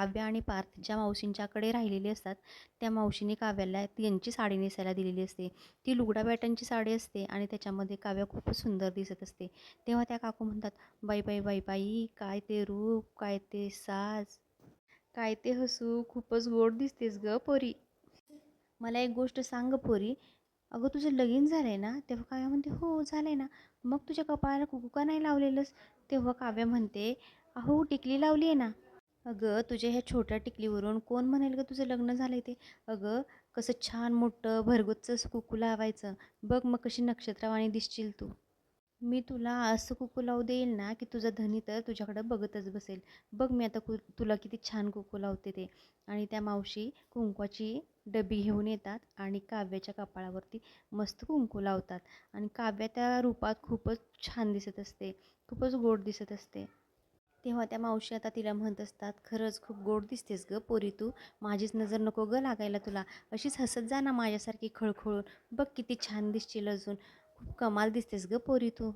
काव्य आणि पार्थ ज्या मावशींच्याकडे राहिलेली असतात त्या मावशीने काव्याला यांची साडी नेसायला दिलेली असते. ती लुगडा पॅटर्नची साडी असते आणि त्याच्यामध्ये काव्य खूपच सुंदर दिसत असते. तेव्हा त्या काकू म्हणतात बाई बाई बाई बाई काय ते रूप काय ते साज काय ते हसू खूपच गोड दिसतेस ग पोरी. मला एक गोष्ट सांग पोरी. अगं तुझं लगीन झालं आहे ना? तेव्हा काव्या म्हणते हो झालं आहे ना. मग तुझ्या कपाळाला कुकू का नाही लावलेलंस? तेव्हा काव्य म्हणते अहो टिकली लावली आहे ना. अगं तुझ्या ह्या छोट्या टिकलीवरून कोण म्हणेल का तुझं लग्न झालं आहे ते? अगं कसं छान मोठं भरगतचं कुकू लावायचं. बघ मग कशी नक्षत्रवाणी दिसशील तू. मी तुला असं कुकू लावू देईल ना की तुझा धनी तर तुझ्याकडं बघतच बसेल. बघ मी आता कु तुला किती छान कुकू लावते ते. आणि त्या मावशी कुंकवाची डबी घेऊन येतात आणि काव्याच्या कपाळावरती मस्त कुंकू लावतात. आणि काव्य त्या रूपात खूपच छान दिसत असते. खूपच गोड दिसत असते. तेव्हा त्या मावशी आता तिला म्हणत असतात खरंच खूप गोड दिसतेस ग पोरी तू. माझीच नजर नको ग लागायला तुला. अशीच हसत जा ना माझ्यासारखी खळखळून बघ किती छान दिसशील अजून. खूप कमाल दिसतेस ग पोरी तू.